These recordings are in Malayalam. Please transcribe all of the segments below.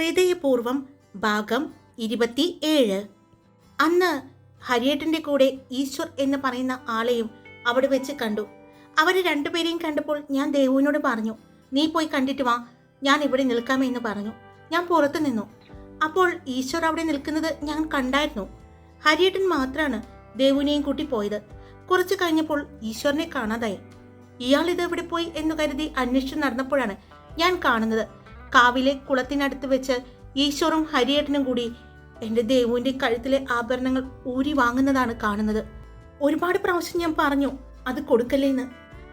ഹൃദയപൂർവം ഭാഗം ഇരുപത്തി ഏഴ് അന്ന് ഹരിയേട്ടന്റെ കൂടെ ഈശ്വർ എന്ന് പറയുന്ന ആളെയും അവിടെ വെച്ച് കണ്ടു. അവരെ രണ്ടുപേരെയും കണ്ടപ്പോൾ ഞാൻ ദേവുവിനോട് പറഞ്ഞു നീ പോയി കണ്ടിട്ട് വാ ഞാൻ ഇവിടെ നിൽക്കാമെന്ന് പറഞ്ഞു. ഞാൻ പുറത്തു നിന്നു. അപ്പോൾ ഈശ്വർ അവിടെ നിൽക്കുന്നത് ഞാൻ കണ്ടായിരുന്നു. ഹരിയേട്ടൻ മാത്രമാണ് ദേവുവിനെയും കൂട്ടി പോയത്. കുറച്ച് കഴിഞ്ഞപ്പോൾ ഈശ്വറിനെ കാണാതായി. ഇയാൾ ഇത് എവിടെ പോയി? എന്ന് കരുതി അന്വേഷിച്ചു നടന്നപ്പോഴാണ് ഞാൻ കാണുന്നത്. കാവിലെ കുളത്തിനടുത്ത് വെച്ച് ഈശ്വറും ഹരിയേട്ടനും കൂടി എന്റെ ദേവുവിന്റെ കഴുത്തിലെ ആഭരണങ്ങൾ ഊരി വാങ്ങുന്നതാണ് കാണുന്നത്. ഒരുപാട് പ്രാവശ്യം ഞാൻ പറഞ്ഞു അത് കൊടുക്കല്ലേന്ന്.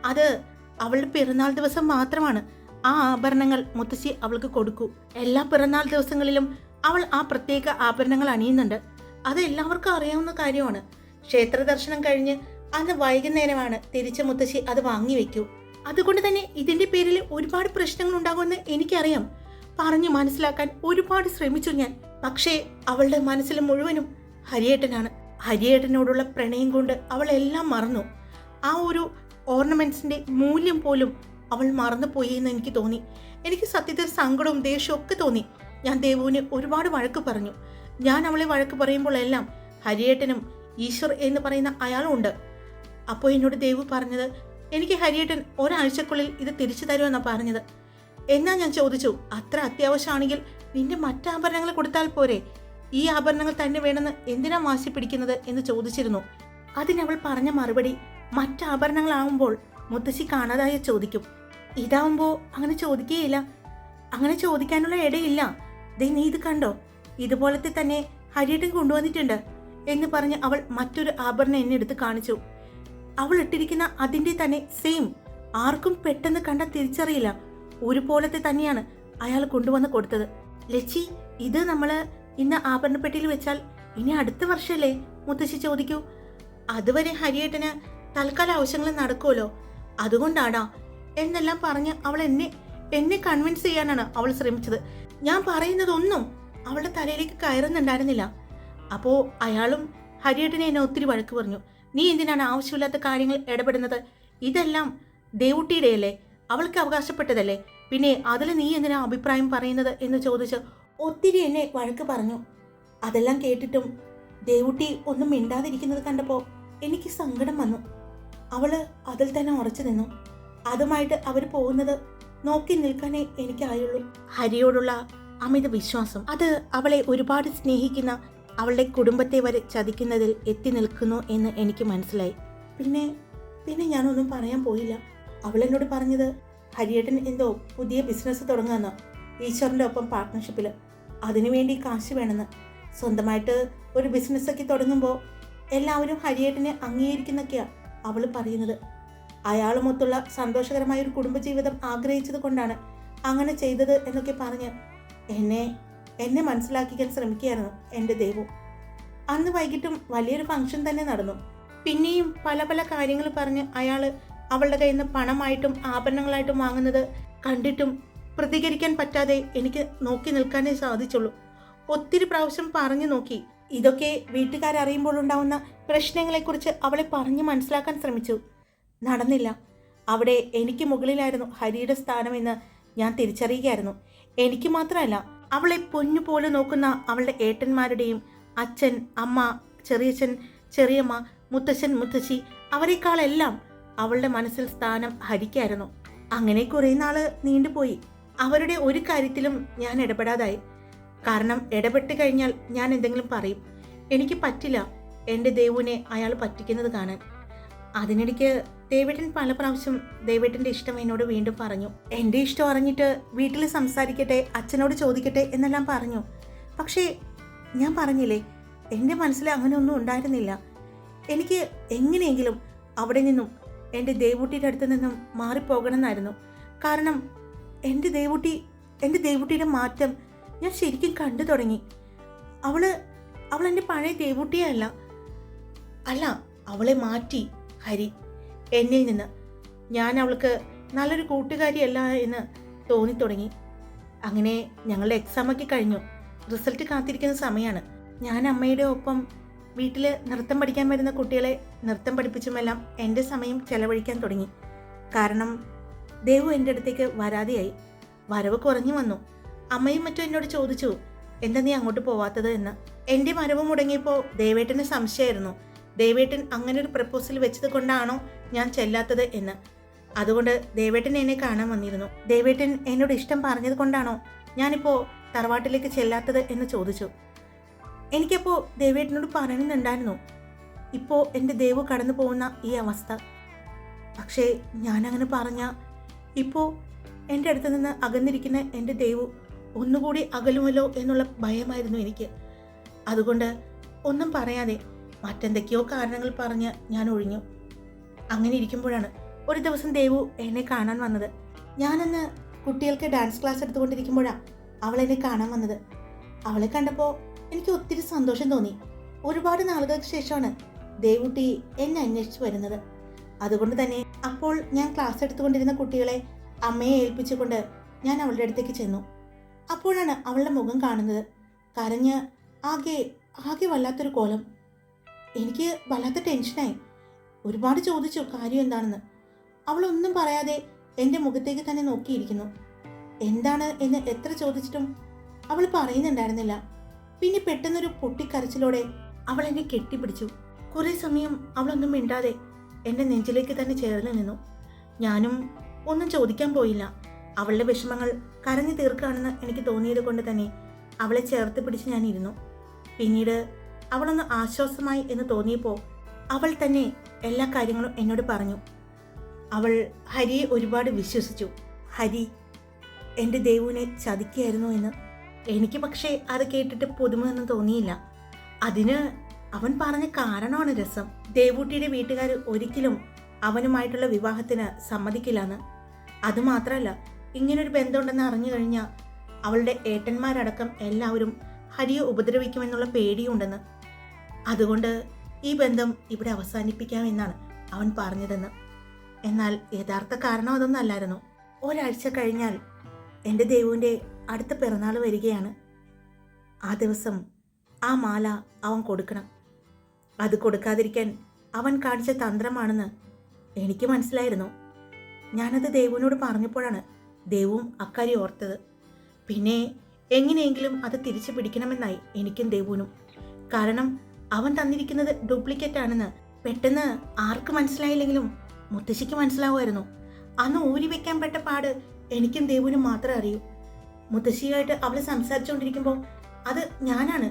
അത് അവളുടെ പിറന്നാൾ ദിവസം മാത്രമാണ്. ആ ആഭരണങ്ങൾ മുത്തശ്ശി അവൾക്ക് കൊടുക്കൂ. എല്ലാ പിറന്നാൾ ദിവസങ്ങളിലും അവൾ ആ പ്രത്യേക ആഭരണങ്ങൾ അണിയുന്നുണ്ട്. അത് എല്ലാവർക്കും അറിയാവുന്ന കാര്യമാണ്. ക്ഷേത്ര ദർശനം കഴിഞ്ഞ് അന്ന് വൈകുന്നേരമാണ് തിരിച്ച് മുത്തശ്ശി അത് വാങ്ങി വെക്കൂ അതുകൊണ്ട് തന്നെ ഇതിന്റെ പേരിൽ ഒരുപാട് പ്രശ്നങ്ങൾ ഉണ്ടാകുമെന്ന് എനിക്കറിയാം. പറഞ്ഞു മനസ്സിലാക്കാൻ ഒരുപാട് ശ്രമിച്ചു ഞാൻ. പക്ഷേ അവളുടെ മനസ്സിൽ മുഴുവനും ഹരിയേട്ടനാണ്. ഹരിയേട്ടനോടുള്ള പ്രണയം കൊണ്ട് അവൾ എല്ലാം മറന്നു. ആ ഒരു ഓർണമെന്റ്സിന്റെ മൂല്യം പോലും അവൾ മറന്നുപോയി എന്ന് എനിക്ക് തോന്നി. എനിക്ക് സത്യത്തിൽ സങ്കടവും ദേഷ്യവും ഒക്കെ തോന്നി. ഞാൻ ദേവുവിന് ഒരുപാട് വഴക്ക് പറഞ്ഞു. ഞാൻ അവളെ വഴക്ക് പറയുമ്പോഴെല്ലാം ഹരിയേട്ടനും ഈശ്വർ എന്ന് പറയുന്ന അയാളും ഉണ്ട്. അപ്പോൾ എന്നോട് ദേവു പറഞ്ഞത് എനിക്ക് ഹരിയേട്ടൻ ഒരാഴ്ചക്കുള്ളിൽ ഇത് തിരിച്ചു തരുമെന്നാണ് പറഞ്ഞത്. എന്നാ ഞാൻ ചോദിച്ചു. അത്ര അത്യാവശ്യമാണെങ്കിൽ നിന്റെ മറ്റാഭരണങ്ങൾ കൊടുത്താൽ പോരെ. ഈ ആഭരണങ്ങൾ തന്നെ വേണമെന്ന് എന്തിനാ വാശി പിടിക്കുന്നത് എന്ന് ചോദിച്ചിരുന്നു. അതിനവൾ പറഞ്ഞ മറുപടി മറ്റാഭരണങ്ങളാവുമ്പോൾ മുത്തശ്ശി കാണാതായ ചോദിക്കും. ഇതാവുമ്പോൾ അങ്ങനെ ചോദിക്കുകയില്ല അങ്ങനെ ചോദിക്കാനുള്ള ഇടയില്ല. ദേ നീ ഇത് കണ്ടോ? ഇതുപോലത്തെ തന്നെ ഹരിയേട്ടൻ കൊണ്ടുവന്നിട്ടുണ്ട് എന്ന് പറഞ്ഞ് അവൾ മറ്റൊരു ആഭരണം എന്നെ എടുത്ത് കാണിച്ചു. അവൾ ഇട്ടിരിക്കുന്ന അതിന്റെ തന്നെ സെയിം ആർക്കും പെട്ടെന്ന് കണ്ട തിരിച്ചറിയില്ല. ഒരുപോലത്തെ തന്നെയാണ് അയാൾ കൊണ്ടുവന്ന് കൊടുത്തത്. ലച്ചി ഇത് നമ്മൾ ഇന്ന് ആഭരണപ്പെട്ടിയിൽ വെച്ചാൽ ഇനി അടുത്ത വർഷമല്ലേ മുത്തശ്ശി ചോദിക്കൂ. അതുവരെ ഹരിയേട്ടന് തൽക്കാല ആവശ്യങ്ങൾ നടക്കുമല്ലോ? അതുകൊണ്ടാടാ എന്നെല്ലാം പറഞ്ഞ് അവൾ എന്നെ എന്നെ കൺവിൻസ് ചെയ്യാനാണ് അവൾ ശ്രമിച്ചത്. ഞാൻ പറയുന്നതൊന്നും അവളുടെ തലയിലേക്ക് കയറുന്നുണ്ടായിരുന്നില്ല. അപ്പോ അയാളും ഹരിയേട്ടനെ എന്നെ ഒത്തിരി വഴക്ക് പറഞ്ഞു. നീ എന്തിനാണ് ആവശ്യമില്ലാത്ത കാര്യങ്ങൾ ഇടപെടുന്നത്? ഇതെല്ലാം ദേവുട്ടിയുടെയല്ലേ? അവൾക്ക് അവകാശപ്പെട്ടതല്ലേ? പിന്നെ അതിൽ നീ എന്തിനാ അഭിപ്രായം പറയുന്നത് എന്ന് ചോദിച്ച് ഒത്തിരി എന്നെ വഴക്ക് പറഞ്ഞു. അതെല്ലാം കേട്ടിട്ടും ദേവുട്ടി ഒന്നും മിണ്ടാതിരിക്കുന്നത് കണ്ടപ്പോൾ എനിക്ക് സങ്കടം വന്നു. അവൾ അതിൽ തന്നെ ഉറച്ചു നിന്നു. അതുമായിട്ട് അവർ പോകുന്നത് നോക്കി നിൽക്കാനേ എനിക്കായുള്ളൂ. ഹരിയോടുള്ള അമിത വിശ്വാസം. അത് അവളെ ഒരുപാട് സ്നേഹിക്കുന്ന അവളുടെ കുടുംബത്തെ വരെ ചതിക്കുന്നതിൽ എത്തി നിൽക്കുന്നു എന്ന് എനിക്ക് മനസ്സിലായി. പിന്നെ പിന്നെ ഞാനൊന്നും പറയാൻ പോയില്ല. അവളെന്നോട് പറഞ്ഞത് ഹരിയേട്ടൻ എന്തോ പുതിയ ബിസിനസ് തുടങ്ങുമെന്ന് ഈശ്വറിന്റെ ഒപ്പം പാർട്ട്ണർഷിപ്പിൽ അതിനുവേണ്ടി കാശ് വേണമെന്ന്. സ്വന്തമായിട്ട് ഒരു ബിസിനസ്സൊക്കെ തുടങ്ങുമ്പോൾ എല്ലാവരും ഹരിയേട്ടനെ അംഗീകരിക്കുന്നൊക്കെയാണ് അവൾ പറയുന്നത്. അയാളുമൊത്തുള്ള സന്തോഷകരമായ ഒരു കുടുംബജീവിതം ആഗ്രഹിച്ചത് കൊണ്ടാണ് അങ്ങനെ ചെയ്തത് എന്നൊക്കെ പറഞ്ഞ് എന്നെ എന്നെ മനസ്സിലാക്കിക്കാൻ ശ്രമിക്കുകയായിരുന്നു എന്റെ ദൈവം. അന്ന് വൈകിട്ടും വലിയൊരു ഫംഗ്ഷൻ തന്നെ നടന്നു. പിന്നെയും പല പല കാര്യങ്ങൾ പറഞ്ഞ് അയാൾ അവളുടെ കയ്യിൽ നിന്ന് പണമായിട്ടും ആഭരണങ്ങളായിട്ടും വാങ്ങുന്നത് കണ്ടിട്ടും പ്രതികരിക്കാൻ പറ്റാതെ എനിക്ക് നോക്കി നിൽക്കാനേ സാധിച്ചുള്ളൂ. ഒത്തിരി പ്രാവശ്യം പറഞ്ഞു നോക്കി. ഇതൊക്കെ വീട്ടുകാരറിയുമ്പോൾ ഉണ്ടാവുന്ന പ്രശ്നങ്ങളെക്കുറിച്ച് അവളെ പറഞ്ഞു മനസ്സിലാക്കാൻ ശ്രമിച്ചു. നടന്നില്ല. അവിടെ എനിക്ക് മുകളിലായിരുന്നു ഹരിയുടെ സ്ഥാനമെന്ന് ഞാൻ തിരിച്ചറിയുകയായിരുന്നു. എനിക്ക് മാത്രമല്ല അവളെ പൊന്നു പോലെ നോക്കുന്ന അവളുടെ ഏട്ടന്മാരുടെയും അച്ഛൻ അമ്മ ചെറിയച്ഛൻ ചെറിയമ്മ മുത്തശ്ശൻ മുത്തശ്ശി അവരെക്കാളെല്ലാം അവളുടെ മനസ്സിൽ സ്ഥാനം ഹരിക്കായിരുന്നു. അങ്ങനെ കുറേ നാൾ നീണ്ടുപോയി അവരുടെ ഒരു കാര്യത്തിലും ഞാൻ ഇടപെടാതായി. കാരണം ഇടപെട്ട് കഴിഞ്ഞാൽ ഞാൻ എന്തെങ്കിലും പറയും. എനിക്ക് പറ്റില്ല. എന്റെ ദേവുവിനെ അയാൾ പറ്റിക്കുന്നത് കാണാൻ. അതിനിടയ്ക്ക് ദേവേട്ടൻ പല പ്രാവശ്യം ദേവേട്ടന്റെ ഇഷ്ടം എന്നോട് വീണ്ടും പറഞ്ഞു. എന്റെ ഇഷ്ടം അറിഞ്ഞിട്ട് വീട്ടിൽ സംസാരിക്കട്ടെ അച്ഛനോട് ചോദിക്കട്ടെ എന്നെല്ലാം പറഞ്ഞു. പക്ഷേ ഞാൻ പറഞ്ഞില്ലേ എന്റെ മനസ്സിൽ അങ്ങനെയൊന്നും ഉണ്ടായിരുന്നില്ല. എനിക്ക് എങ്ങനെയെങ്കിലും അവിടെ നിന്നും എന്റെ ദേവൂട്ടിയുടെ അടുത്ത് നിന്നും മാറിപ്പോകണമെന്നായിരുന്നു. കാരണം എന്റെ ദേവൂട്ടി എന്റെ ദേവൂട്ടിയുടെ മാറ്റം ഞാൻ ശരിക്കും കണ്ടു തുടങ്ങി. അവൾ അവൾ എന്റെ പഴയ ദേവൂട്ടിയല്ല അല്ല. അവളെ മാറ്റി. ഹരി എന്നിൽ നിന്ന് ഞാൻ അവൾക്ക് നല്ലൊരു കൂട്ടുകാരിയല്ല എന്ന് തോന്നി തുടങ്ങി. അങ്ങനെ ഞങ്ങളുടെ എക്സാമൊക്കെ കഴിഞ്ഞു. റിസൾട്ട് കാത്തിരിക്കുന്ന സമയമാണ് ഞാൻ അമ്മയുടെ ഒപ്പം വീട്ടിൽ നൃത്തം പഠിക്കാൻ വരുന്ന കുട്ടികളെ നൃത്തം പഠിപ്പിച്ചുമെല്ലാം എന്റെ സമയം ചെലവഴിക്കാൻ തുടങ്ങി. കാരണം ദേവു എന്റെ അടുത്തേക്ക് വരാതെയായി. വരവ് കുറഞ്ഞു വന്നു. അമ്മയും മറ്റും എന്നോട് ചോദിച്ചു എന്താ നീ അങ്ങോട്ട് പോവാത്തത്? എന്ന്. എന്റെ വരവ് മുടങ്ങിയപ്പോൾ ദേവേട്ടന് സംശയമായിരുന്നു. ദേവേട്ടൻ അങ്ങനെ ഒരു പ്രപ്പോസൽ വെച്ചത് കൊണ്ടാണോ ഞാൻ ചെല്ലാത്തത് എന്ന്. അതുകൊണ്ട് ദേവേട്ടൻ എന്നെ കാണാൻ വന്നിരുന്നു. ദേവേട്ടൻ എന്നോട് ഇഷ്ടം പറഞ്ഞത് കൊണ്ടാണോ ഞാനിപ്പോൾ തറവാട്ടിലേക്ക് ചെല്ലാത്തത് എന്ന് ചോദിച്ചു. എനിക്കപ്പോൾ ദേവേട്ടനോട് പറയണമെന്നുണ്ടായിരുന്നു ഇപ്പോൾ എന്റെ ദേവ് കടന്നു പോകുന്ന ഈ അവസ്ഥ. പക്ഷേ ഞാനങ്ങനെ പറഞ്ഞ ഇപ്പോൾ എന്റെ അടുത്ത് നിന്ന് അകന്നിരിക്കുന്ന എന്റെ ദേവു ഒന്നുകൂടി അകലുമല്ലോ എന്നുള്ള ഭയമായിരുന്നു എനിക്ക്. അതുകൊണ്ട് ഒന്നും പറയാതെ മറ്റെന്തൊക്കെയോ കാരണങ്ങൾ പറഞ്ഞ് ഞാൻ ഒഴിഞ്ഞു. അങ്ങനെ ഇരിക്കുമ്പോഴാണ് ഒരു ദിവസം ദേവു എന്നെ കാണാൻ വന്നത്. ഞാനന്ന് കുട്ടികൾക്ക് ഡാൻസ് ക്ലാസ് എടുത്തുകൊണ്ടിരിക്കുമ്പോഴാണ് അവൾ എന്നെ കാണാൻ വന്നത്. അവളെ കണ്ടപ്പോൾ എനിക്ക് ഒത്തിരി സന്തോഷം തോന്നി. ഒരുപാട് നാളുകൾക്ക് ശേഷമാണ് ദേവുട്ടി എന്നെ അന്വേഷിച്ചു വരുന്നത്. അതുകൊണ്ട് തന്നെ അപ്പോൾ ഞാൻ ക്ലാസ് എടുത്തുകൊണ്ടിരുന്ന കുട്ടികളെ അമ്മയെ ഏൽപ്പിച്ചുകൊണ്ട് ഞാൻ അവളുടെ അടുത്തേക്ക് ചെന്നു. അപ്പോഴാണ് അവളുടെ മുഖം കാണുന്നത്. കരഞ്ഞ് ആകെ ആകെ വല്ലാത്തൊരു കോലം. എനിക്ക് വല്ലാത്ത ടെൻഷനായി. ഒരുപാട് ചോദിച്ചു കാര്യം എന്താണെന്ന്? അവളൊന്നും പറയാതെ എന്റെ മുഖത്തേക്ക് തന്നെ നോക്കിയിരിക്കുന്നു. എന്താണ്? എന്ന് എത്ര ചോദിച്ചിട്ടും അവൾ പറയുന്നുണ്ടായിരുന്നില്ല. പിന്നെ പെട്ടെന്നൊരു പൊട്ടിക്കരച്ചിലോടെ അവൾ എന്നെ കെട്ടിപ്പിടിച്ചു. കുറെ സമയം അവളൊന്നും മിണ്ടാതെ എന്റെ നെഞ്ചിലേക്ക് തന്നെ ചേർന്ന് നിന്നു. ഞാനും ഒന്നും ചോദിക്കാൻ പോയില്ല. അവളുടെ വിഷമങ്ങൾ കരഞ്ഞു തീർക്കുകയാണെന്ന് എനിക്ക് തോന്നിയത് കൊണ്ട് തന്നെ അവളെ ചേർത്ത് പിടിച്ച് ഞാൻ ഇരുന്നു. പിന്നീട് അവളൊന്ന് ആശ്വാസമായി എന്ന് തോന്നിയപ്പോൾ അവൾ തന്നെ എല്ലാ കാര്യങ്ങളും എന്നോട് പറഞ്ഞു. അവൾ ഹരിയെ ഒരുപാട് വിശ്വസിച്ചു. ഹരി എന്റെ ദേവുവിനെ ചതിക്കുകയായിരുന്നു എന്ന് എനിക്ക് പക്ഷേ അത് കേട്ടിട്ട് പുതുമയൊന്നും തോന്നിയില്ല. അതിന് അവൻ പറഞ്ഞ കാരണമാണ് രസം. ദേവൂട്ടിയുടെ വീട്ടുകാർ ഒരിക്കലും അവനുമായിട്ടുള്ള വിവാഹത്തിന് സമ്മതിക്കില്ലെന്ന്. അതുമാത്രമല്ല ഇങ്ങനൊരു ബന്ധമുണ്ടെന്ന് അറിഞ്ഞു കഴിഞ്ഞാൽ അവളുടെ ഏട്ടന്മാരടക്കം എല്ലാവരും ഹരിയെ ഉപദ്രവിക്കുമെന്നുള്ള പേടിയുണ്ടെന്ന്. അതുകൊണ്ട് ഈ ബന്ധം ഇവിടെ അവസാനിപ്പിക്കാമെന്നാണ് അവൻ പറഞ്ഞതെന്ന്. എന്നാൽ യഥാർത്ഥ കാരണം അതൊന്നല്ലായിരുന്നു ഒരാഴ്ച കഴിഞ്ഞാൽ എന്റെ ദേവുവിന്റെ അടുത്ത പിറന്നാൾ വരികയാണ്. ആ ദിവസം ആ മാല അവൻ കൊടുക്കണം. അത് കൊടുക്കാതിരിക്കാൻ അവൻ കാണിച്ച തന്ത്രമാണെന്ന് എനിക്ക് മനസ്സിലായിരുന്നു. ഞാനത് ദേവുവിനോട് പറഞ്ഞപ്പോഴാണ് ദേവും അക്കാര്യം ഓർത്തത്. പിന്നെ എങ്ങനെയെങ്കിലും അത് തിരിച്ചു പിടിക്കണമെന്നായി എനിക്കും ദേവുവിനും. കാരണം അവൻ തന്നിരിക്കുന്നത് ഡ്യൂപ്ലിക്കേറ്റ് ആണെന്ന് പെട്ടെന്ന് ആർക്ക് മനസ്സിലായില്ലെങ്കിലും മുത്തശ്ശിക്ക് മനസ്സിലാവുമായിരുന്നു. അന്ന് ഊരി വെക്കാൻ പെട്ട പാട് എനിക്കും ദേവുവിനും മാത്രമേ അറിയൂ. മുത്തശ്ശിയായിട്ട് അവൾ സംസാരിച്ചുകൊണ്ടിരിക്കുമ്പോൾ അത് ഞാനാണ്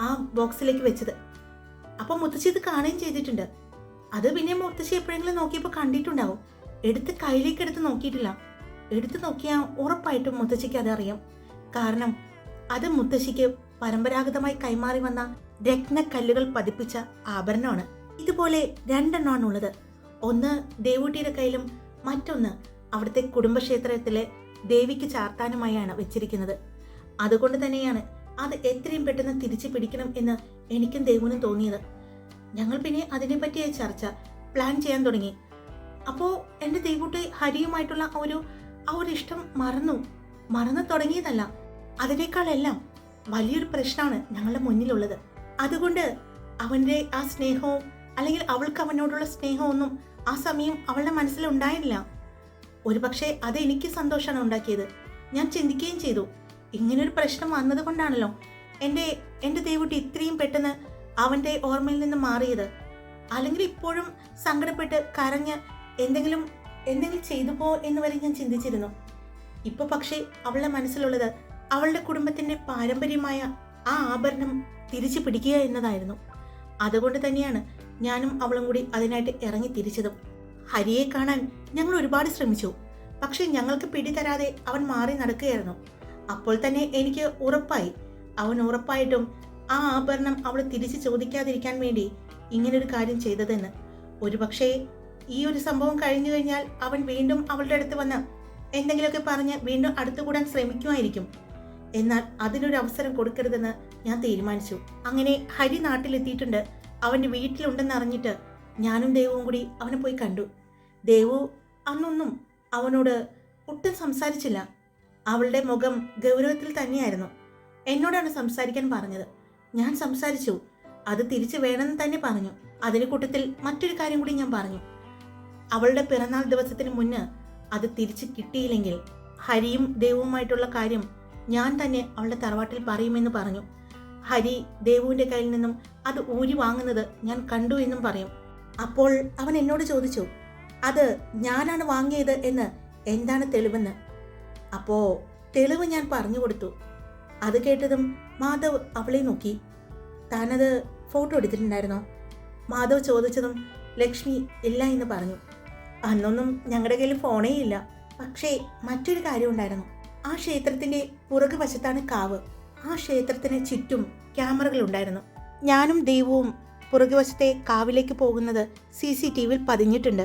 ആ ബോക്സിലേക്ക് വെച്ചത്. അപ്പോൾ മുത്തശ്ശി ഇത് കാണുകയും ചെയ്തിട്ടുണ്ട്. അത് പിന്നെ മുത്തശ്ശി എപ്പോഴെങ്കിലും നോക്കിയപ്പോൾ കണ്ടിട്ടുണ്ടാവും. എടുത്ത് കയ്യിലേക്ക് എടുത്ത് നോക്കിയിട്ടില്ല. എടുത്ത് നോക്കിയാൽ ഉറപ്പായിട്ടും മുത്തശ്ശിക്ക് അതറിയാം കാരണം അത് മുത്തശ്ശിക്ക് പരമ്പരാഗതമായി കൈമാറി വന്ന രത്നക്കല്ലുകൾ പതിപ്പിച്ച ആഭരണമാണ്. ഇതുപോലെ രണ്ടെണ്ണമാണുള്ളത്. ഒന്ന് ദേവൂട്ടിയുടെ കയ്യിലും മറ്റൊന്ന് അവിടുത്തെ കുടുംബക്ഷേത്രത്തിലെ ദേവിക്ക് ചാർത്താനുമായാണ് വെച്ചിരിക്കുന്നത്. അതുകൊണ്ട് തന്നെയാണ് അത് എത്രയും പെട്ടെന്ന് തിരിച്ചു പിടിക്കണം എന്ന് എനിക്കും ദേവുനും തോന്നിയത്. ഞങ്ങൾ പിന്നെ അതിനെപ്പറ്റിയ ചർച്ച പ്ലാൻ ചെയ്യാൻ തുടങ്ങി. അപ്പോൾ എന്റെ ദേവുട്ടി ഹരിയുമായിട്ടുള്ള ഒരു ആ ഒരു ഇഷ്ടം മറന്നു. മറന്നു തുടങ്ങിയതല്ല. അതിനേക്കാളെല്ലാം വലിയൊരു പ്രശ്നമാണ് ഞങ്ങളുടെ മുന്നിലുള്ളത്. അതുകൊണ്ട് അവന്റെ ആ സ്നേഹവും അല്ലെങ്കിൽ അവൾക്ക് അവനോടുള്ള സ്നേഹമൊന്നും ആ സമയം അവളുടെ മനസ്സിൽ ഉണ്ടായില്ല ഒരുപക്ഷെ അതെനിക്ക് സന്തോഷമാണ് ഉണ്ടാക്കിയത്. ഞാൻ ചിന്തിക്കുകയും ചെയ്തു. ഇങ്ങനൊരു പ്രശ്നം വന്നത് കൊണ്ടാണല്ലോ എന്റെ എന്റെ ദൈവട്ടി ഇത്രയും പെട്ടെന്ന് അവന്റെ ഓർമ്മയിൽ നിന്ന് മാറിയത്. അല്ലെങ്കിൽ ഇപ്പോഴും സങ്കടപ്പെട്ട് കരഞ്ഞ് എന്തെങ്കിലും എന്തെങ്കിലും ചെയ്തു പോ എന്ന് വരെ ഞാൻ ചിന്തിച്ചിരുന്നു. ഇപ്പൊ പക്ഷേ അവളുടെ മനസ്സിലുള്ളത് അവളുടെ കുടുംബത്തിന്റെ പാരമ്പര്യമായ ആ ആഭരണം തിരിച്ചു പിടിക്കുക എന്നതായിരുന്നു. അതുകൊണ്ട് തന്നെയാണ് ഞാനും അവളും കൂടി അതിനായിട്ട് ഇറങ്ങി തിരിച്ചതും. ഹരിയെ കാണാൻ ഞങ്ങൾ ഒരുപാട് ശ്രമിച്ചു. പക്ഷെ ഞങ്ങൾക്ക് പിടി തരാതെ അവൻ മാറി നടക്കുകയായിരുന്നു. അപ്പോൾ തന്നെ എനിക്ക് ഉറപ്പായി. അവൻ ഉറപ്പായിട്ടും ആ ആഭരണം അവൾ തിരിച്ചു ചോദിക്കാതിരിക്കാൻ വേണ്ടി ഇങ്ങനൊരു കാര്യം ചെയ്തതെന്ന്. ഒരുപക്ഷേ ഈ ഒരു സംഭവം കഴിഞ്ഞു കഴിഞ്ഞാൽ അവൻ വീണ്ടും അവളുടെ അടുത്ത് വന്ന് എന്തെങ്കിലുമൊക്കെ പറഞ്ഞ് വീണ്ടും അടുത്തുകൂടാൻ ശ്രമിക്കുമായിരിക്കും. എന്നാൽ അതിനൊരു അവസരം കൊടുക്കരുതെന്ന് ഞാൻ തീരുമാനിച്ചു. അങ്ങനെ ഹരി നാട്ടിലെത്തിയിട്ടുണ്ട്. അവന്റെ വീട്ടിലുണ്ടെന്ന് അറിഞ്ഞിട്ട് ഞാനും ദേവവും കൂടി അവനെ പോയി കണ്ടു. ദേവു അന്നൊന്നും അവനോട് ഒട്ടും സംസാരിച്ചില്ല. അവളുടെ മുഖം ഗൗരവത്തിൽ തന്നെയായിരുന്നു. എന്നോടാണ് സംസാരിക്കാൻ പറഞ്ഞത്. ഞാൻ സംസാരിച്ചു. അത് തിരിച്ചു വേണമെന്ന് തന്നെ പറഞ്ഞു. അതിന് കൂട്ടത്തിൽ മറ്റൊരു കാര്യം കൂടി ഞാൻ പറഞ്ഞു. അവളുടെ പിറന്നാൾ ദിവസത്തിന് മുന്ന് അത് തിരിച്ചു കിട്ടിയില്ലെങ്കിൽ ഹരിയും ദേവുമായിട്ടുള്ള കാര്യം ഞാൻ തന്നെ അവളുടെ തറവാട്ടിൽ പറയുമെന്ന് പറഞ്ഞു. ഹരി ദേവുവിന്റെ കയ്യിൽ നിന്നും അത് ഊരി വാങ്ങുന്നത് ഞാൻ കണ്ടു എന്നും പറയും. അപ്പോൾ അവൻ എന്നോട് ചോദിച്ചു അത് ഞാനാണ് വാങ്ങിയത് എന്ന് എന്താണ് തെളിവെന്ന്? അപ്പോ തെളിവ് ഞാൻ പറഞ്ഞു കൊടുത്തു. അത് കേട്ടതും മാധവ് അവളെ നോക്കി. താനത് ഫോട്ടോ എടുത്തിട്ടുണ്ടായിരുന്നോ? മാധവ് ചോദിച്ചതും ലക്ഷ്മി ഇല്ല എന്ന് പറഞ്ഞു. അന്നൊന്നും ഞങ്ങളുടെ കയ്യിൽ ഫോണേ ഇല്ല. പക്ഷേ മറ്റൊരു കാര്യം ഉണ്ടായിരുന്നു. ആ ക്ഷേത്രത്തിന്റെ പുറകു വശത്താണ് കാവ്. ആ ക്ഷേത്രത്തിന് ചുറ്റും ക്യാമറകൾ ഉണ്ടായിരുന്നു. ഞാനും ദൈവവും പുറകുവശത്തെ കാവിലേക്ക് പോകുന്നത് സി സി ടി വിയിൽ പതിഞ്ഞിട്ടുണ്ട്.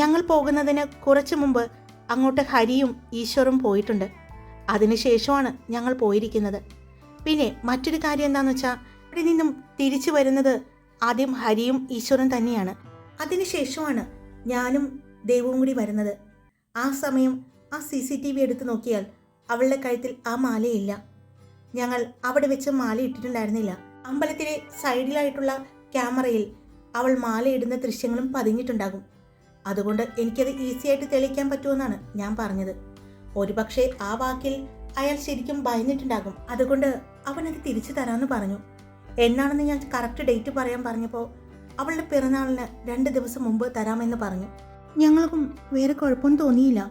ഞങ്ങൾ പോകുന്നതിന് കുറച്ചു മുമ്പ് അങ്ങോട്ട് ഹരിയും ഈശ്വറും പോയിട്ടുണ്ട്. അതിനുശേഷമാണ് ഞങ്ങൾ പോയിരിക്കുന്നത്. പിന്നെ മറ്റൊരു കാര്യം എന്താണെന്ന് വെച്ചാൽ ഇവിടെ നിന്നും തിരിച്ചു വരുന്നത് ആദ്യം ഹരിയും ഈശ്വറും തന്നെയാണ്. അതിനുശേഷമാണ് ഞാനും ദൈവവും കൂടി വരുന്നത്. ആ സമയം ആ സി സി ടി വി എടുത്ത് നോക്കിയാൽ അവളുടെ കഴുത്തിൽ ആ മാലയില്ല. ഞങ്ങൾ അവിടെ വെച്ച് മാല ഇട്ടിട്ടുണ്ടായിരുന്നില്ല. അമ്പലത്തിലെ സൈഡിലായിട്ടുള്ള ക്യാമറയിൽ അവൾ മാലയിടുന്ന ദൃശ്യങ്ങളും പതിഞ്ഞിട്ടുണ്ടാകും. അതുകൊണ്ട് എനിക്കത് ഈസിയായിട്ട് തെളിയിക്കാൻ പറ്റുമെന്നാണ് ഞാൻ പറഞ്ഞത്. ഒരുപക്ഷെ ആ വാക്കിൽ അയാൾ ശരിക്കും ഭയന്നിട്ടുണ്ടാകും. അതുകൊണ്ട് അവനത് തിരിച്ചു തരാമെന്ന് പറഞ്ഞു. എന്നാണെന്ന് ഞാൻ കറക്റ്റ് ഡേറ്റ് പറയാൻ പറഞ്ഞപ്പോൾ അവളുടെ പിറന്നാളിന് രണ്ട് ദിവസം മുമ്പ് തരാമെന്ന് പറഞ്ഞു. ഞങ്ങൾക്കും വേറെ കുഴപ്പമൊന്നും തോന്നിയില്ല.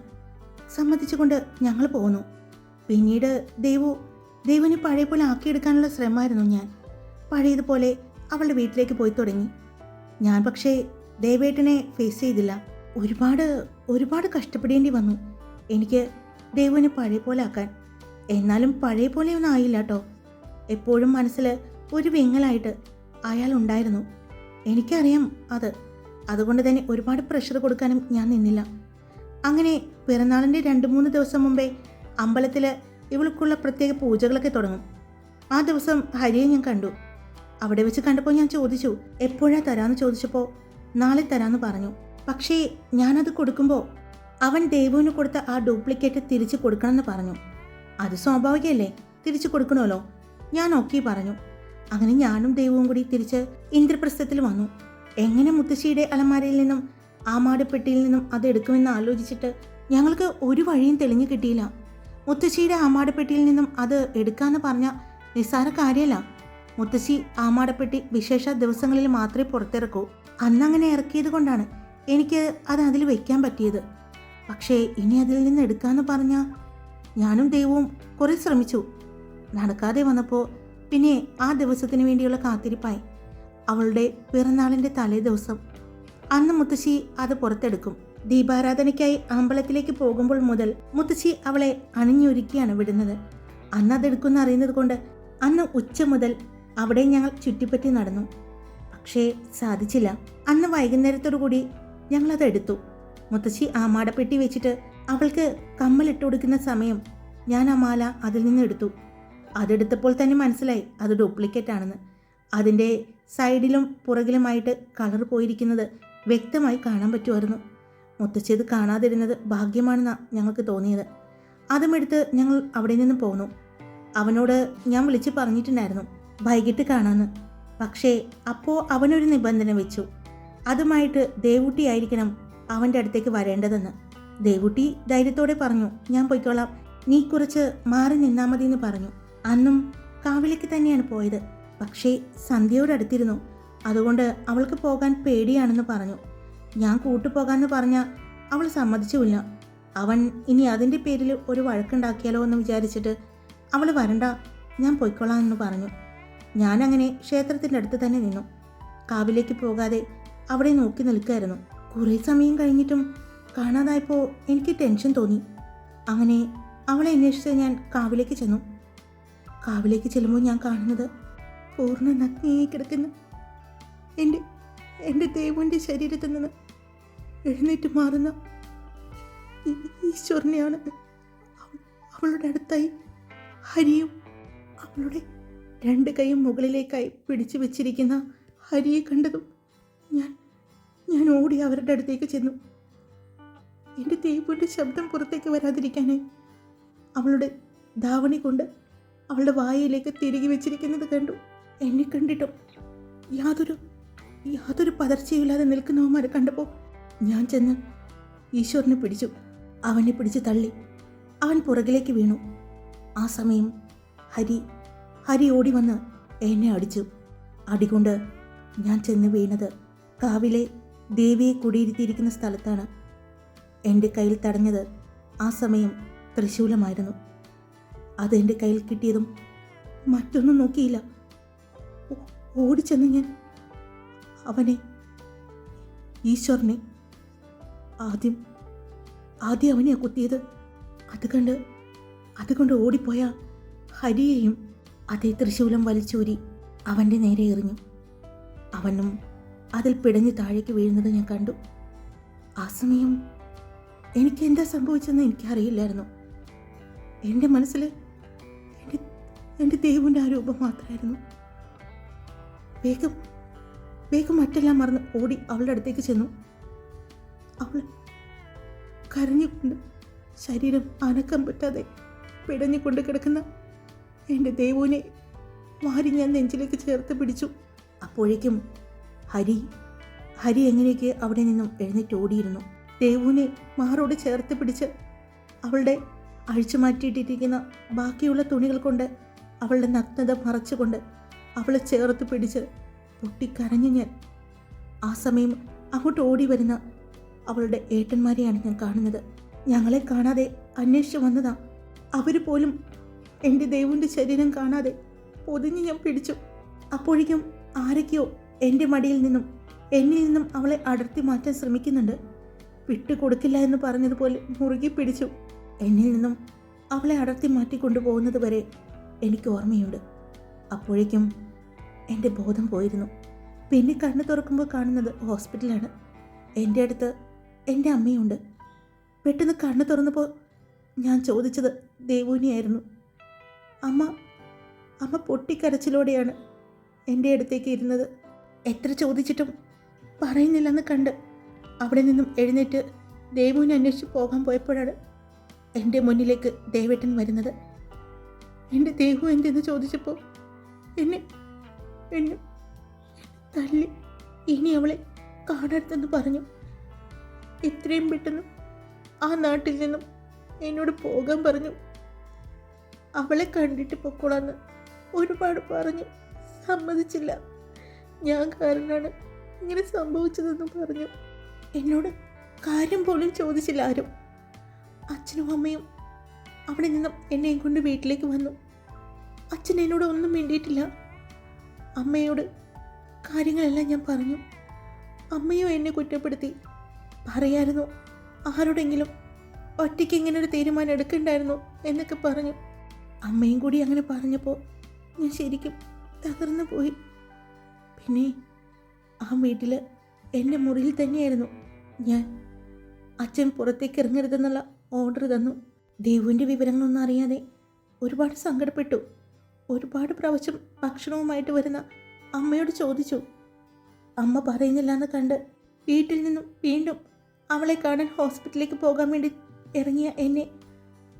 സമ്മതിച്ചുകൊണ്ട് ഞങ്ങൾ പോന്നു. പിന്നീട് ദേവു ദേവിനെ പഴയ പോലെ ആക്കിയെടുക്കാനുള്ള ശ്രമമായിരുന്നു ഞാൻ. പഴയതുപോലെ അവളുടെ വീട്ടിലേക്ക് പോയി തുടങ്ങി. ഞാൻ പക്ഷേ ദേവേട്ടനെ ഫേസ് ചെയ്തില്ല. ഒരുപാട് ഒരുപാട് കഷ്ടപ്പെടേണ്ടി വന്നു. എനിക്ക് ദേവുവിനെ പഴയ പോലെ ആക്കാൻ. എന്നാലും പഴയ പോലെ ഒന്നും ആയില്ല കേട്ടോ എപ്പോഴും മനസ്സിൽ ഒരു വിങ്ങലായിട്ട് അയാൾ ഉണ്ടായിരുന്നു. എനിക്കറിയാം അത്. അതുകൊണ്ട് തന്നെ ഒരുപാട് പ്രഷർ കൊടുക്കാനും ഞാൻ നിന്നില്ല. അങ്ങനെ പിറന്നാളിന്റെ രണ്ട് മൂന്ന് ദിവസം മുമ്പേ അമ്പലത്തിൽ ഇവൾക്കുള്ള പ്രത്യേക പൂജകളൊക്കെ തുടങ്ങും. ആ ദിവസം ഹരിയെ ഞാൻ കണ്ടു. അവിടെ വെച്ച് കണ്ടപ്പോൾ ഞാൻ ചോദിച്ചു എപ്പോഴാ തരാമെന്ന് ചോദിച്ചപ്പോൾ നാളെ തരാമെന്ന് പറഞ്ഞു. പക്ഷേ ഞാനത് കൊടുക്കുമ്പോൾ അവൻ ദേവുവിന് കൊടുത്ത ആ ഡ്യൂപ്ലിക്കേറ്റ് തിരിച്ചു കൊടുക്കണമെന്ന് പറഞ്ഞു. അത് സ്വാഭാവികമല്ലേ തിരിച്ചു കൊടുക്കണമല്ലോ. ഞാൻ ഓക്കെ പറഞ്ഞു. അങ്ങനെ ഞാനും ദൈവവും കൂടി തിരിച്ച് ഇന്ദ്രപ്രസ്ഥത്തിൽ വന്നു. എങ്ങനെ മുത്തശ്ശിയുടെ അലമാരയിൽ നിന്നും ആ മാടപ്പെട്ടിയിൽ നിന്നും അത് എടുക്കുമെന്ന് ആലോചിച്ചിട്ട് ഞങ്ങൾക്ക് ഒരു വഴിയും തെളിഞ്ഞു കിട്ടിയില്ല. മുത്തശ്ശിയുടെ ആമാടപ്പെട്ടിയിൽ നിന്നും അത് എടുക്കാമെന്ന് പറഞ്ഞ നിസ്സാര കാര്യമല്ല മുത്തശ്ശി ആമാടപ്പെട്ടി വിശേഷ ദിവസങ്ങളിൽ മാത്രമേ പുറത്തിറക്കൂ. അന്നങ്ങനെ ഇറക്കിയത് കൊണ്ടാണ് എനിക്ക് അത് അതിൽ വയ്ക്കാൻ പറ്റിയത്. പക്ഷേ ഇനി അതിൽ നിന്ന് എടുക്കാന്ന് പറഞ്ഞ ഞാനും ദൈവവും കുറേ ശ്രമിച്ചു. നടക്കാതെ വന്നപ്പോൾ പിന്നെ ആ ദിവസത്തിന് വേണ്ടിയുള്ള കാത്തിരിപ്പായി. അവളുടെ പിറന്നാളിന്റെ തലേ ദിവസം. അന്ന് മുത്തശ്ശി അത് പുറത്തെടുക്കും. ദീപാരാധനയ്ക്കായി അമ്പലത്തിലേക്ക് പോകുമ്പോൾ മുതൽ മുത്തശ്ശി അവളെ അണിഞ്ഞൊരുക്കിയാണ് വിടുന്നത്. അന്ന് അതെടുക്കുന്ന അറിയുന്നത് കൊണ്ട് അന്ന് ഉച്ച മുതൽ അവിടെ ഞങ്ങൾ ചുറ്റിപ്പറ്റി നടന്നു. പക്ഷേ സാധിച്ചില്ല. അന്ന് വൈകുന്നേരത്തോടു കൂടി ഞങ്ങളത് എടുത്തു. മുത്തശ്ശി ആ മാടപ്പെട്ടി വെച്ചിട്ട് അവൾക്ക് കമ്മലിട്ട് കൊടുക്കുന്ന സമയം ഞാൻ ആ മാല അതിൽ നിന്ന് എടുത്തു. അതെടുത്തപ്പോൾ തന്നെ മനസ്സിലായി അത് ഡ്യൂപ്ലിക്കേറ്റ് ആണെന്ന്. അതിന്റെ സൈഡിലും പുറകിലുമായിട്ട് കളർ പോയിരിക്കുന്നത് വ്യക്തമായി കാണാൻ പറ്റുമായിരുന്നു. മുത്തശ്ശി അത് കാണാതിരുന്നത് ഭാഗ്യമാണെന്നാണ് ഞങ്ങൾക്ക് തോന്നിയത്. അതുമെടുത്ത് ഞങ്ങൾ അവിടെ നിന്ന് പോന്നു. അവനോട് ഞാൻ വിളിച്ച് പറഞ്ഞിട്ടുണ്ടായിരുന്നു. വൈകിട്ട് കാണാമെന്ന് പക്ഷേ അപ്പോൾ അവനൊരു നിബന്ധന വെച്ചു. അതുമായിട്ട് ദേവുട്ടിയായിരിക്കണം അവന്റെ അടുത്തേക്ക് വരേണ്ടതെന്ന്. ദേവുട്ടി ധൈര്യത്തോടെ പറഞ്ഞു ഞാൻ പൊയ്ക്കോളാം. നീ കുറച്ച് മാറി നിന്നാൽ മതി എന്ന് പറഞ്ഞു. അന്നും കാവിലേക്ക് തന്നെയാണ് പോയത്. പക്ഷേ സന്ധ്യയോടടുത്തിരുന്നു അതുകൊണ്ട് അവൾക്ക് പോകാൻ പേടിയാണെന്ന് പറഞ്ഞു. ഞാൻ കൂട്ടുപോകാമെന്ന് പറഞ്ഞ അവൾ സമ്മതിച്ചുമില്ല അവൻ ഇനി അതിന്റെ പേരിൽ ഒരു വഴക്കുണ്ടാക്കിയാലോ എന്ന് വിചാരിച്ചിട്ട് അവൾ വരണ്ട ഞാൻ പൊയ്ക്കൊള്ളാം എന്ന് പറഞ്ഞു. ഞാനങ്ങനെ ക്ഷേത്രത്തിന്റെ അടുത്ത് തന്നെ നിന്നു. കാവിലേക്ക് പോകാതെ അവിടെ നോക്കി നിൽക്കായിരുന്നു. കുറേ സമയം കഴിഞ്ഞിട്ടും കാണാതായപ്പോൾ എനിക്ക് ടെൻഷൻ തോന്നി. അങ്ങനെ അവളെ അന്വേഷിച്ച് ഞാൻ കാവിലേക്ക് ചെന്നു. കാവിലേക്ക് ചെല്ലുമ്പോൾ ഞാൻ കാണുന്നത് പൂർണ നഗ്നിയായി കിടക്കുന്ന. എന്റെ എന്റെ ദേവന്റെ ശരീരത്തിൽ നിന്ന് എഴുന്നേറ്റ് മാറുന്ന ഈശ്വരനെയാണ് അവളുടെ അടുത്തായി ഹരിയും അവളുടെ രണ്ട് കൈയും മുകളിലേക്കായി പിടിച്ചു വെച്ചിരിക്കുന്ന ഹരിയെ കണ്ടതും ഞാൻ ഞാൻ ഓടി അവരുടെ അടുത്തേക്ക് ചെന്നു. എന്റെ ദേവുവിന്റെ ശബ്ദം പുറത്തേക്ക് വരാതിരിക്കാനേ അവളുടെ ധാവണി കൊണ്ട് അവളുടെ വായയിലേക്ക് തിരികെ വെച്ചിരിക്കുന്നത് കണ്ടു. എന്നെ കണ്ടിട്ടും യാതൊരു യാതൊരു പതർച്ചയില്ലാതെ നിൽക്കുന്നവന്മാരെ കണ്ടപ്പോൾ ഞാൻ ചെന്ന് ഈശ്വരനെ പിടിച്ചു. അവനെ പിടിച്ച് തള്ളി. അവൻ പുറകിലേക്ക് വീണു. ആ സമയം ഹരി ഹരി ഓടി വന്ന് എന്നെ അടിച്ചു. അടികൊണ്ട് ഞാൻ ചെന്ന് വീണത് കാവിലെ ദേവിയെ കുടിയിരുത്തിയിരിക്കുന്ന സ്ഥലത്താണ്. എന്റെ കയ്യിൽ തടഞ്ഞത് ആ സമയം തൃശൂലമായിരുന്നു അത് എന്റെ കയ്യിൽ കിട്ടിയതും മറ്റൊന്നും നോക്കിയില്ല. ഓടിച്ചെന്ന് ഞാൻ അവനെ ഈശ്വരനെ ആദ്യം ആദ്യം അവനെയാണ് കുത്തിയത് അത് കണ്ട് അതുകൊണ്ട് ഓടിപ്പോയ ഹരിയെയും അതേ തൃശൂലം വലിച്ചൂരി അവന്റെ നേരെ എറിഞ്ഞു. അവനും അതിൽ പിടഞ്ഞ് താഴേക്ക് വീഴുന്നത് ഞാൻ കണ്ടു. ആ സമയം എനിക്ക് എന്താ സംഭവിച്ചെന്ന് എനിക്കറിയില്ലായിരുന്നു. എന്റെ മനസ്സിൽ എന്റെ എന്റെ ദൈവന്റെ ആ രൂപം മാത്രമായിരുന്നു. വേഗം വേഗം മറ്റെല്ലാം മറന്ന് ഓടി അവളുടെ അടുത്തേക്ക് ചെന്നു. അവൾ കരഞ്ഞുകൊണ്ട് ശരീരം അനക്കം പറ്റാതെ പിടഞ്ഞുകൊണ്ട് കിടക്കുന്ന എന്റെ ദേവുവിനെ വാരി ഞാൻ നെഞ്ചിലേക്ക് ചേർത്ത് പിടിച്ചു. അപ്പോഴേക്കും ഹരി ഹരി എങ്ങനെയൊക്കെ അവിടെ നിന്നും എഴുന്നേറ്റ് ഓടിയിരുന്നു. ദേവുവിനെ മാറോട് ചേർത്ത് പിടിച്ച് അവളുടെ അഴിച്ചു മാറ്റിയിട്ടിരിക്കുന്ന ബാക്കിയുള്ള തുണികൾ കൊണ്ട് അവളുടെ നഗ്നത മറച്ചുകൊണ്ട് അവളെ ചേർത്ത് പിടിച്ച് പൊട്ടിക്കരഞ്ഞു ഞാൻ ആ സമയം അങ്ങോട്ട് ഓടി വരുന്ന അവളുടെ ഏട്ടന്മാരെയാണ് ഞാൻ കാണുന്നത്. ഞങ്ങളെ കാണാതെ അന്വേഷിച്ചു വന്നതാ. അവർ പോലും എന്റെ ദൈവന്റെ ശരീരം കാണാതെ പൊതിഞ്ഞ് ഞാൻ പിടിച്ചു. അപ്പോഴേക്കും ആരൊക്കെയോ എന്റെ മടിയിൽ നിന്നും എന്നിൽ നിന്നും അവളെ അടർത്തി മാറ്റാൻ ശ്രമിക്കുന്നുണ്ട്. വിട്ടുകൊടുക്കില്ല എന്ന് പറഞ്ഞതുപോലെ മുറുകി പിടിച്ചു. എന്നിൽ നിന്നും അവളെ അടർത്തി മാറ്റി കൊണ്ടുപോകുന്നത് വരെ എനിക്ക് ഓർമ്മയുണ്ട്. അപ്പോഴേക്കും എന്റെ ബോധം പോയിരുന്നു. പിന്നെ കണ്ണു തുറക്കുമ്പോൾ കാണുന്നത് ഹോസ്പിറ്റലാണ്. എന്റെ അടുത്ത് എന്റെ അമ്മയുണ്ട്. പെട്ടെന്ന് കണ്ണു തുറന്നപ്പോൾ ഞാൻ ചോദിച്ചത് ദേവുവിനെയായിരുന്നു. അമ്മ അമ്മ പൊട്ടിക്കരച്ചിലോടെയാണ് എന്റെ അടുത്തേക്ക് ഇരുന്നത്. എത്ര ചോദിച്ചിട്ടും പറയുന്നില്ലെന്ന് കണ്ട് അവിടെ നിന്നും എഴുന്നേറ്റ് ദേവുവിനെ അന്വേഷിച്ച് പോകാൻ പോയപ്പോഴാണ് എന്റെ മുന്നിലേക്ക് ദേവേട്ടൻ വരുന്നത്. എന്റെ ദേഹു എന്തെന്ന് ചോദിച്ചപ്പോൾ എന്നെ എന്നെ തല്ലി ഇനി അവളെ കാണരുതെന്ന് പറഞ്ഞു. ഇത്രയും പെട്ടെന്ന് ആ നാട്ടിൽ നിന്നും എന്നോട് പോകാൻ പറഞ്ഞു. അവളെ കണ്ടിട്ട് പൊക്കോളാന്ന് ഒരുപാട് പറഞ്ഞു. സമ്മതിച്ചില്ല. ഞാൻ കാരണമാണ് ഇങ്ങനെ സംഭവിച്ചതെന്ന് പറഞ്ഞു. എന്നോട് കാര്യം പോലും ചോദിച്ചില്ല ആരും. അച്ഛനും അമ്മയും അവിടെ നിന്നും എന്നെയും കൊണ്ട് വീട്ടിലേക്ക് വന്നു. അച്ഛൻ എന്നോട് ഒന്നും വേണ്ടിയിട്ടില്ല അമ്മയോട് കാര്യങ്ങളെല്ലാം ഞാൻ പറഞ്ഞു. അമ്മയോ എന്നെ കുറ്റപ്പെടുത്തി. പറയായിരുന്നു ആരോടെങ്കിലും ഒറ്റയ്ക്ക് ഇങ്ങനെ ഒരു തീരുമാനം എടുക്കണ്ടായിരുന്നു എന്നൊക്കെ പറഞ്ഞു. അമ്മയും കൂടി അങ്ങനെ പറഞ്ഞപ്പോൾ ഞാൻ ശരിക്കും തകർന്നു പോയി. പിന്നെ ആ വീട്ടിൽ എന്റെ മുറിയിൽ തന്നെയായിരുന്നു ഞാൻ. അച്ഛൻ പുറത്തേക്ക് ഇറങ്ങരുതെന്നുള്ള ഓർഡർ തന്നു. ദേവുവിന്റെ വിവരങ്ങളൊന്നും അറിയാതെ ഒരുപാട് സങ്കടപ്പെട്ടു. ഒരുപാട് പ്രാവശ്യം ഭക്ഷണവുമായിട്ട് വരുന്ന അമ്മയോട് ചോദിച്ചു. അമ്മ പറയുന്നില്ല എന്ന് കണ്ട് വീട്ടിൽ നിന്നും വീണ്ടും അവളെ കാണാൻ ഹോസ്പിറ്റലിലേക്ക് പോകാൻ വേണ്ടി ഇറങ്ങിയ എന്നെ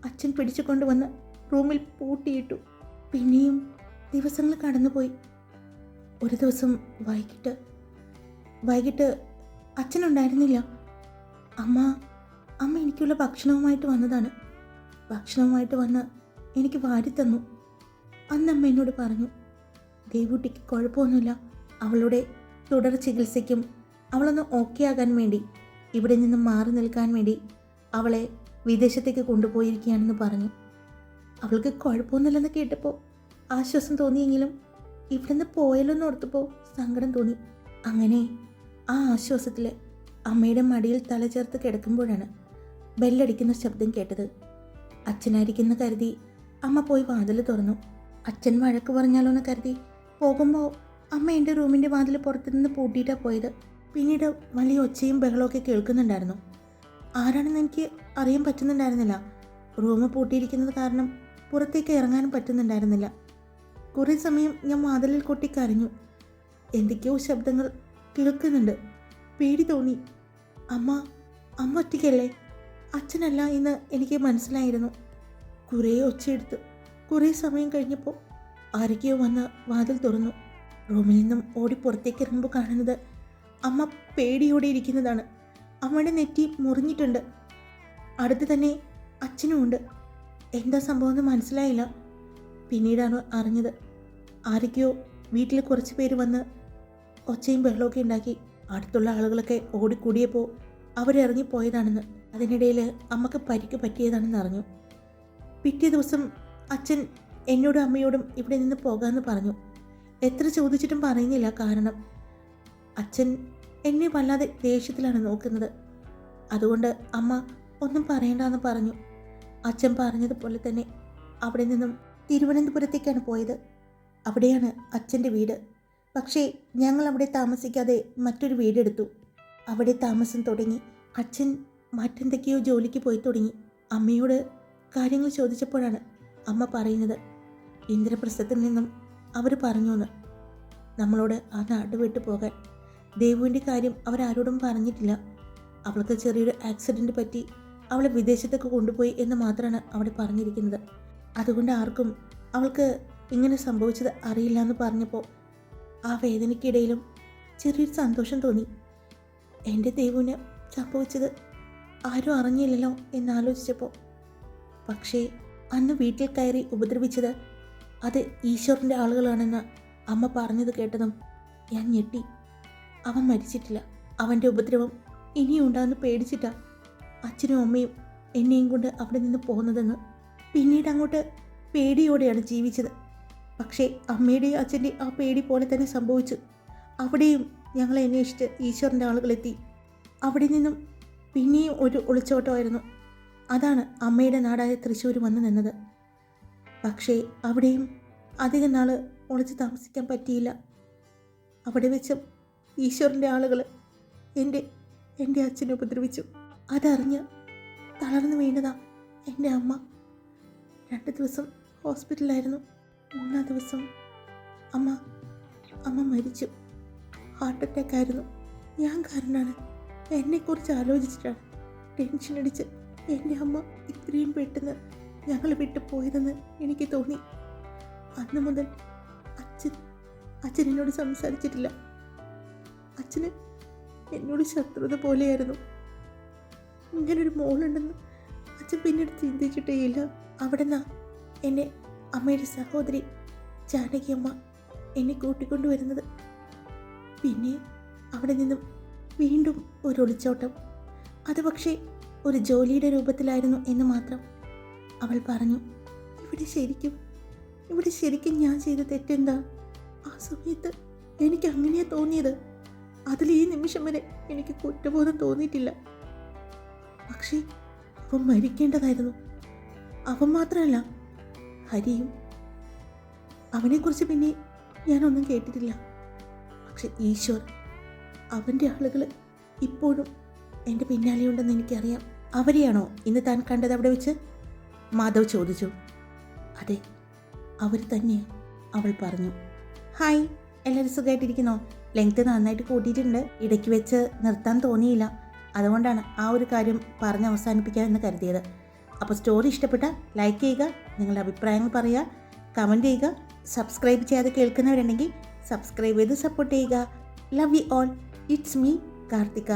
അച്ഛൻ പിടിച്ചു കൊണ്ടുവന്ന് റൂമിൽ പൂട്ടിയിട്ടു. പിന്നെയും ദിവസങ്ങൾ കടന്നുപോയി. ഒരു ദിവസം വൈകിട്ട് വൈകിട്ട് അച്ഛനുണ്ടായിരുന്നില്ല. അമ്മ അമ്മ എനിക്കുള്ള ഭക്ഷണവുമായിട്ട് വന്നതാണ്. ഭക്ഷണവുമായിട്ട് വന്ന് എനിക്ക് വാരി തന്നു അന്ന് അമ്മ എന്നോട് പറഞ്ഞു ദേവുട്ടിക്ക് കുഴപ്പമൊന്നുമില്ല. അവളുടെ തുടർ ചികിത്സയ്ക്കും അവളൊന്ന് ഓക്കെ ആകാൻ വേണ്ടി ഇവിടെ നിന്ന് മാറി നിൽക്കാൻ വേണ്ടി അവളെ വിദേശത്തേക്ക് കൊണ്ടുപോയിരിക്കുകയാണെന്ന് പറഞ്ഞു. അവൾക്ക് കുഴപ്പമൊന്നുമില്ലെന്ന് കേട്ടപ്പോൾ ആശ്വാസം തോന്നിയെങ്കിലും ഇവിടുന്ന് പോയല്ലോ ഓർത്തപ്പോൾ സങ്കടം തോന്നി. അങ്ങനെ ആ ആശ്വാസത്തിൽ അമ്മയുടെ മടിയിൽ തല ചേർത്ത് കിടക്കുമ്പോഴാണ് ബെല്ലടിക്കുന്ന ശബ്ദം കേട്ടത്. അച്ഛനായിരിക്കുന്ന കരുതി അമ്മ പോയി വാതിൽ തുറന്നു. അച്ഛൻ വഴക്ക് പറഞ്ഞാലോ എന്ന് കരുതി പോകുമ്പോൾ അമ്മ എന്റെ റൂമിന്റെ വാതിൽ പുറത്തുനിന്ന് പൂട്ടിയിട്ടാണ് പോയത്. പിന്നീട് വലിയ ഒച്ചയും ബഹളമൊക്കെ കേൾക്കുന്നുണ്ടായിരുന്നു. ആരാണെന്ന് എനിക്ക് അറിയാൻ പറ്റുന്നുണ്ടായിരുന്നില്ല. റൂം പൂട്ടിയിരിക്കുന്നത് കാരണം പുറത്തേക്ക് ഇറങ്ങാനും പറ്റുന്നുണ്ടായിരുന്നില്ല. കുറേ സമയം ഞാൻ വാതിലിൽ കൊട്ടി കരഞ്ഞു. എന്തൊക്കെയോ ശബ്ദങ്ങൾ കേൾക്കുന്നുണ്ട്. പേടി തോന്നി. അമ്മ അമ്മ ഒറ്റയ്ക്കല്ലേ? അച്ഛനല്ല എന്ന് എനിക്ക് മനസ്സിലായിരുന്നു. കുറേ ഒച്ചയെടുത്ത് കുറേ സമയം കഴിഞ്ഞപ്പോൾ ആരൊക്കെയോ വന്ന് വാതിൽ തുറന്നു. റൂമിൽ നിന്നും ഓടി പുറത്തേക്ക് ഇറങ്ങുമ്പോൾ കാണുന്നത് അമ്മ പേടിയോടെ ഇരിക്കുന്നതാണ്. അമ്മയുടെ നെറ്റി മുറിഞ്ഞിട്ടുണ്ട്. അടുത്ത് തന്നെ അച്ഛനുമുണ്ട്. എന്താ സംഭവം എന്ന് മനസ്സിലായില്ല. പിന്നീടാണ് അറിഞ്ഞത് ആരൊക്കെയോ വീട്ടിൽ കുറച്ച് പേര് വന്ന് ഒച്ചയും ബഹളമൊക്കെ ഉണ്ടാക്കി അടുത്തുള്ള ആളുകളൊക്കെ ഓടിക്കൂടിയപ്പോൾ അവരിറങ്ങിപ്പോയതാണെന്ന് അതിനിടയിൽ അമ്മയ്ക്ക് പരിക്ക് പറ്റിയതാണെന്ന് അറിഞ്ഞു. പിറ്റേ ദിവസം അച്ഛൻ എന്നോടും അമ്മയോടും ഇവിടെ നിന്ന് പോകാമെന്ന് പറഞ്ഞു. എത്ര ചോദിച്ചിട്ടും പറയുന്നില്ല കാരണം അച്ഛൻ എന്നെ വല്ലാതെ ദേഷ്യത്തിലാണ് നോക്കുന്നത്. അതുകൊണ്ട് അമ്മ ഒന്നും പറയണ്ടെന്ന് പറഞ്ഞു. അച്ഛൻ പറഞ്ഞതുപോലെ തന്നെ അവിടെ നിന്നും തിരുവനന്തപുരത്തേക്കാണ് പോയത്. അവിടെയാണ് അച്ഛന്റെ വീട്. പക്ഷേ ഞങ്ങൾ അവിടെ താമസിക്കാതെ മറ്റൊരു വീടെടുത്തു. അവിടെ താമസം തുടങ്ങി. അച്ഛൻ മറ്റെന്തൊക്കെയോ ജോലിക്ക് പോയി തുടങ്ങി. അമ്മയോട് കാര്യങ്ങൾ ചോദിച്ചപ്പോഴാണ് അമ്മ പറയുന്നത്. ഇന്ദ്രപ്രസ്ഥത്തിൽ നിന്നും അവർ പറഞ്ഞു എന്ന് നമ്മളോട് ആ നാട് വിട്ടു പോകാൻ. ദേവുവിന്റെ കാര്യം അവരാരോടും പറഞ്ഞിട്ടില്ല. അവൾക്ക് ചെറിയൊരു ആക്സിഡന്റ് പറ്റി അവളെ വിദേശത്തേക്ക് കൊണ്ടുപോയി എന്ന് മാത്രമാണ് അവിടെ പറഞ്ഞിരിക്കുന്നത്. അതുകൊണ്ട് ആർക്കും അവൾക്ക് ഇങ്ങനെ സംഭവിച്ചത് അറിയില്ല എന്ന് പറഞ്ഞപ്പോൾ ആ വേദനയ്ക്കിടയിലും ചെറിയൊരു സന്തോഷം തോന്നി. എന്റെ ദൈവന് സംഭവിച്ചത് ആരും അറിഞ്ഞില്ലല്ലോ എന്നാലോചിച്ചപ്പോൾ പക്ഷേ അന്ന് വീട്ടിൽ കയറി ഉപദ്രവിച്ചത് അത് ഈശ്വറിന്റെ ആളുകളാണെന്ന് അമ്മ പറഞ്ഞത് കേട്ടതും ഞാൻ ഞെട്ടി. അവൻ മരിച്ചിട്ടില്ല. അവന്റെ ഉപദ്രവം ഇനിയും ഉണ്ടാകുന്ന പേടിച്ചിട്ടാ. അച്ഛനും അമ്മയും എന്നെയും കൊണ്ട് അവിടെ നിന്ന് പോകുന്നതെന്ന് പിന്നീട് അങ്ങോട്ട് പേടിയോടെയാണ് ജീവിച്ചത്. പക്ഷേ അമ്മയുടെയും അച്ഛന്റെയും ആ പേടി പോലെ തന്നെ സംഭവിച്ചു. അവിടെയും ഞങ്ങളെ അന്വേഷിച്ച് ഈശ്വറിന്റെ ആളുകളെത്തി. അവിടെ നിന്നും പിന്നെയും ഒരു ഒളിച്ചോട്ടമായിരുന്നു. അതാണ് അമ്മയുടെ നാടായ തൃശ്ശൂർ വന്നു നിന്നത്. പക്ഷേ അവിടെയും അധികം നാൾ ഒളിച്ച് താമസിക്കാൻ പറ്റിയില്ല. അവിടെ വെച്ചും ഈശ്വറിന്റെ ആളുകൾ എന്റെ എന്റെ അച്ഛനെ ഉപദ്രവിച്ചു. അതറിഞ്ഞ് തളർന്നു വീണതാ എന്റെ അമ്മ. രണ്ട് ദിവസം ഹോസ്പിറ്റലിലായിരുന്നു. മൂന്നാം ദിവസം അമ്മ അമ്മ മരിച്ചു. ഹാർട്ട് അറ്റാക്ക് ആയിരുന്നു. ഞാൻ കാരണമാണ് എന്നെക്കുറിച്ച് ആലോചിച്ചിട്ടാണ് ടെൻഷൻ അടിച്ച് എന്റെ അമ്മ ഇത്രയും പെട്ടെന്ന് ഞങ്ങൾ വിട്ട് പോയതെന്ന് എനിക്ക് തോന്നി. അന്ന് മുതൽ അച്ഛൻ അച്ഛൻ എന്നോട് സംസാരിച്ചിട്ടില്ല. അച്ഛന് എന്നോട് ശത്രുത പോലെയായിരുന്നു. ഇങ്ങനൊരു മോളുണ്ടെന്ന് അച്ഛൻ പിന്നീട് ചിന്തിച്ചിട്ടേയില്ല അവിടെ നിന്നാ എന്റെ അമ്മയുടെ സഹോദരി ജാനകി അമ്മ എന്നെ കൂട്ടിക്കൊണ്ടുവരുന്നത്? പിന്നെ അവിടെ നിന്നും വീണ്ടും ഒരു ഒളിച്ചോട്ടം. അത് പക്ഷേ ഒരു ജോലിയുടെ രൂപത്തിലായിരുന്നു എന്ന് മാത്രം അവൾ പറഞ്ഞു. ഇവിടെ ശരിക്കും ഇവിടെ ശരിക്കും ഞാൻ ചെയ്ത തെറ്റെന്താ? ആ സമയത്ത് എനിക്ക് അങ്ങനെയാ തോന്നിയത്. അതിൽ ഈ നിമിഷം വരെ എനിക്ക് കുറ്റബോധം തോന്നിയിട്ടില്ല. പക്ഷേ അവൻ മരിക്കേണ്ടതായിരുന്നു. അവൻ മാത്രമല്ല ഹരിയും. അവനെക്കുറിച്ച് പിന്നെ ഞാനൊന്നും കേട്ടിട്ടില്ല. പക്ഷെ ഈശ്വർ അവന്റെ ആളുകൾ ഇപ്പോഴും എന്റെ പിന്നാലെയുണ്ടെന്ന് എനിക്കറിയാം. അവരെയാണോ ഇന്ന് താൻ കണ്ടത് അവിടെ വെച്ച്? മാധവ് ചോദിച്ചു. അതെ അവർ തന്നെയാണ് അവൾ പറഞ്ഞു. ഹായ് എല്ലാവരും സുഖമായിട്ടിരിക്കുന്നോ ലെങ്ത് നന്നായിട്ട് കൂട്ടിയിട്ടുണ്ട്. ഇടയ്ക്ക് വെച്ച് നിർത്താൻ തോന്നിയില്ല. അതുകൊണ്ടാണ് ആ ഒരു കാര്യം പറഞ്ഞ് അവസാനിപ്പിക്കാമെന്ന് കരുതിയത്. അപ്പോൾ സ്റ്റോറി ഇഷ്ടപ്പെട്ടാൽ ലൈക്ക് ചെയ്യുക നിങ്ങളുടെ അഭിപ്രായങ്ങൾ പറയുക കമന്റ് ചെയ്യുക സബ്സ്ക്രൈബ് ചെയ്യാതെ കേൾക്കുന്നവരുണ്ടെങ്കിൽ സബ്സ്ക്രൈബ് ചെയ്ത് സപ്പോർട്ട് ചെയ്യുക. Love you all it's me Karthika.